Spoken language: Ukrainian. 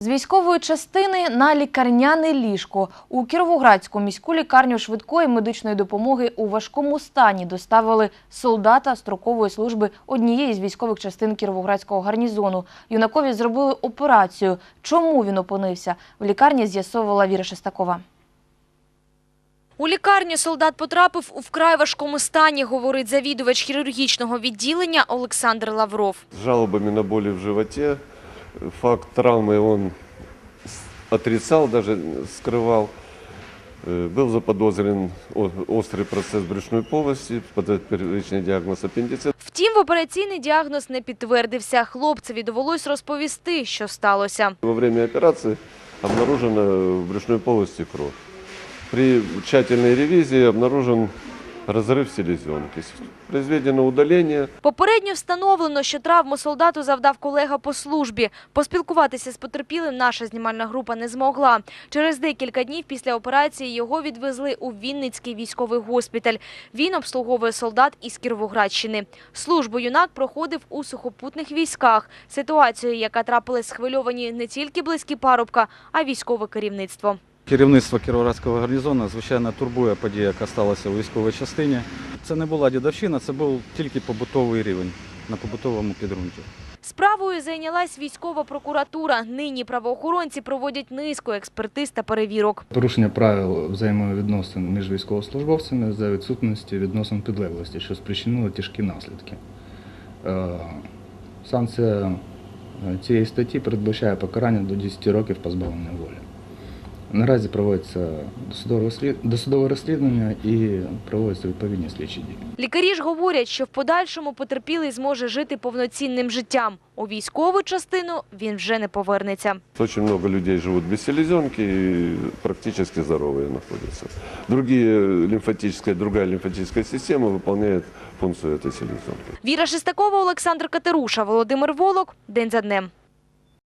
З військової частини на лікарняне ліжко у Кіровоградську міську лікарню швидкої медичної допомоги у важкому стані доставили солдата строкової служби однієї з військових частин Кіровоградського гарнізону. Юнакові зробили операцію. Чому він опинився в лікарні? З'ясовувала Віра Шестакова. У лікарню солдат потрапив у вкрай важкому стані, говорить завідувач хірургічного відділення Олександр Лавров. с жалобами на боли в животе Факт травмы он с- отрицал, даже скрывал. Э, Был заподозрен о- острый процесс брюшной полости, подает первичный диагноз аппендицит. Втім, в операційний діагноз не підтвердився. Хлопцеві довелось розповісти, що сталося. Во время операции обнаружена в брюшной полости кровь. При тщательной ревизии обнаружен разрыв селезенки. Произведено удаление. Попередньо встановлено, що травму солдату завдав колега по службі. Поспілкуватися з потерпілим наша знімальна група не змогла. Через декілька днів після операції його відвезли у Вінницький військовий госпіталь. Він обслуговує солдат із Кіровоградщини. Службу юнак проходив у сухопутних військах. Ситуацію, яка трапилась схвильовані не тільки близькі парубка, а й військове керівництво. Керівництво Кіровоградського гарнізону, звичайно, турбує подія, яка сталася у військовій частині. Це не була дідовщина, це був тільки побутовий рівень на побутовому підґрунті. Справою зайнялась військова прокуратура. Нині правоохоронці проводять низку експертиз та перевірок. Порушення правил взаємовідносин між військовослужбовцями за відсутності відносин підлеглості, що спричинило тяжкі наслідки. Е, Санкція е, цієї статті передбачає покарання до 10 років позбавлення волі. Наразі проводиться досудове розслід- досудове розслідування і проводяться відповідні слідчі дії. Лікарі ж говорять, що в подальшому потерпілий зможе жити повноцінним життям. У військову частину він вже не повернеться. Очень много людей живут без селезенки и практически здоровые находятся. Другие лимфатическая, другая лимфатическая система выполняет функцию этой селезенки. Віра Шестакова, Олександр Катеруша, Володимир Волок. День за днем.